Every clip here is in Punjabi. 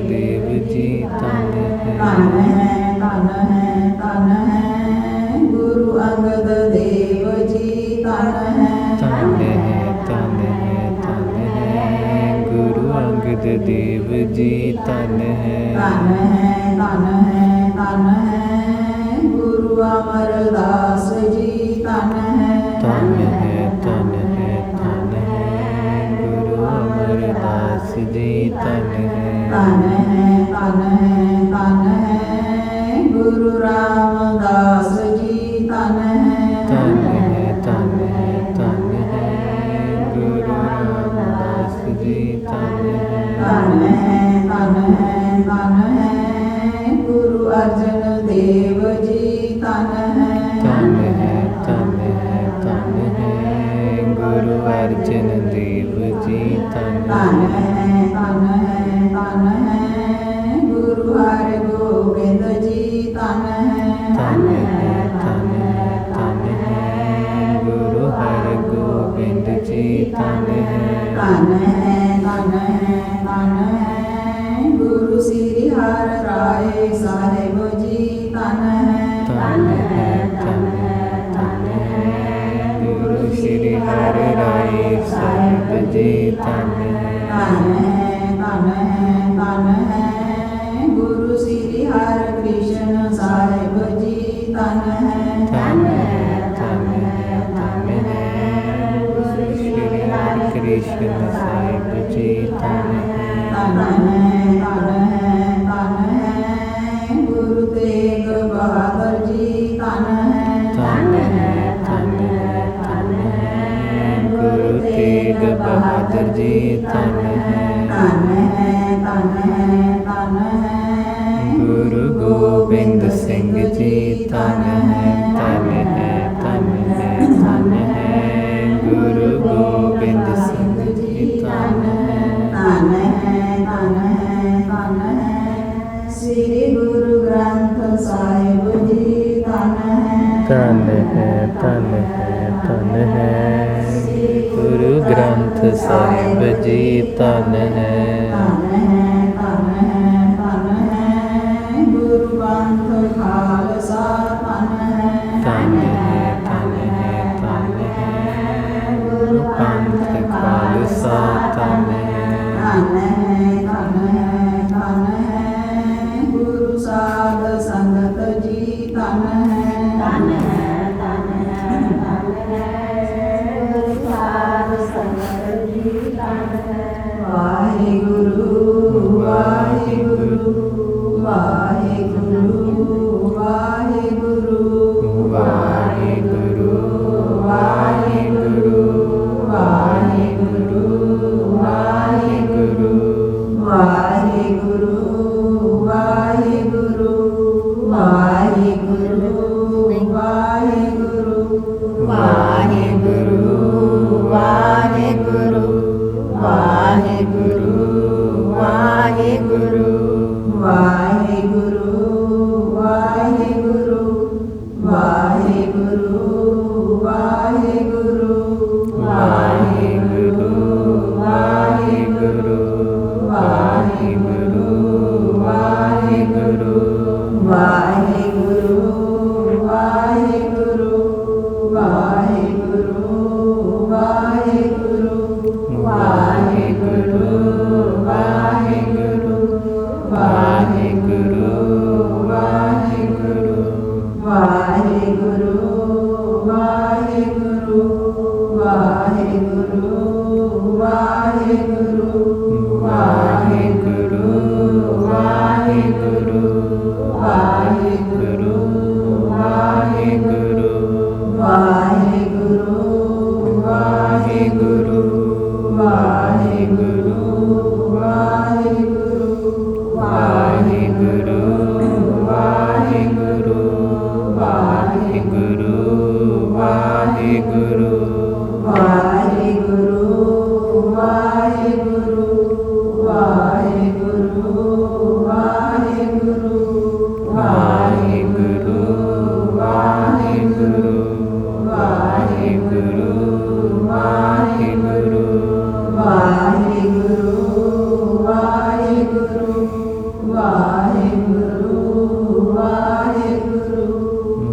ਦੇਵ ਜੀ ਧੰਨ ਹੈ। ਧੰਨ ਹੈ ਧੰਨ ਹੈ ਧੰਨ ਹੈ ਗੁਰੂ ਅੰਗਦ ਦੇਵ ਜੀ ਧੰਨ ਹੈ। ਧੰਨ ਹੈ ਧੰਨ ਹੈ ਧੰਨ ਹੈ ਗੁਰੂ ਅੰਗਦ ਦੇਵ ਜੀ ਧੰਨ ਹੈ। ਧੰਨ ਹੈ ਧੰਨ ਹੈ ਧੰਨ ਹੈ ਗੁਰੂ ਅਮਰਦਾਸ Guru ਧਨ ਹੈ ਧਨ ਹੈ ਧਨ ਹੈ ਗੁਰੂ ਸ੍ਰੀ ਹਰਿ ਰਾਏ ਸਾਹਿਬ ਜੀ ਧਨ ਹੈ ਧੰਨ ਹੈ ਧੰਨ ਹੈ ਧੰਨ ਹੈ ਗੁਰੂ ਸ੍ਰੀ ਹਰਿ ਰਾਏ ਸਾਹਿਬ ਜੀ ਧਨ ਹੈ ਧਨ ਹੈ ਧਨ ਹੈ ਧੰਨ ਹੈ ਗੁਰੂ ਸ੍ਰੀ ਹਰਿ ਕ੍ਰਿਸ਼ਨ ਸਾਹਿਬ ਜੀ ਧਨ ਹੈ ਧੰਨ ਹੈ ਧੰਨ ਹੈ ਧੰਨ ਹੈ ਕ੍ਰਿਸ਼ਨ ਸਾਹਿਬ ਜੀ ਧੰਨ ਹੈ ਧੰਨ ਹੈ ਧੰਨ ਹੈ ਧੰਨ ਹੈ ਗੁਰੂ ਤੇਗ ਬਹਾਦਰ ਜੀ ਧੰਨ ਹੈ ਧੰਨ ਹੈ ਧੰਨ ਹੈ ਧੰਨ ਹੈ ਗੁਰੂ ਤੇਗ ਬਹਾਦਰ ਜੀ ਧੰਨ ਹੈ ਧੰਨ ਹੈ ਧੰਨ ਹੈ ਧੰਨ ਹੈ ਗੁਰੂ ਗੋਬਿੰਦ ਧੰਨ ਹੈ ਧੰਨ ਹੈ ਧੰਨ ਹੈ ਗੁਰੂ ਗ੍ਰੰਥ ਸਾਹਿਬ ਜੀ ਧੰਨ ਹੈ ਧੰਨ ਹੈ ਧੰਨ ਹੈ ਧੰਨ ਹੈ ਗੁਰੂ ਪੰਥ ਖਾਲਸਾ ਧੰਨ ਹੈ ਧੰਨ ਹੈ ਧਨ ਹੈ ਧੰਨ ਹੈ ਗੁਰੂ ਪੰਥ ਖਾਲਸਾ ਧੰਨ ਹੈ ਗੁਰੂ ਸਾਧ ਸੰਗਤ ਜੀ ਧੰਨ ਹੈ Bye. ਵਾਹਿਗੁਰੂ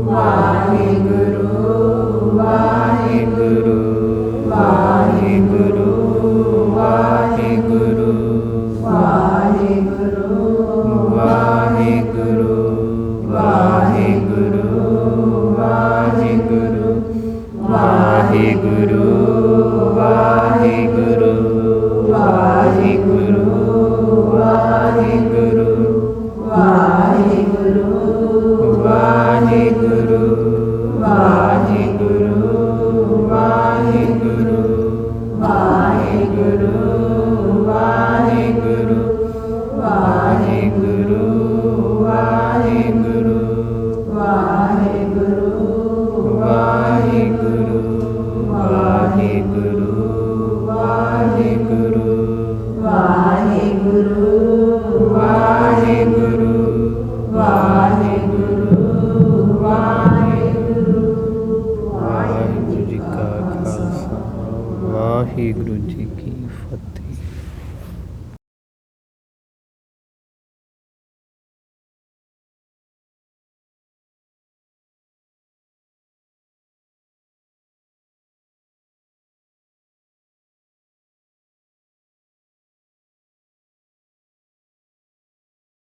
Wow. ਵਾਹਿਗੁਰੂ ਜੀ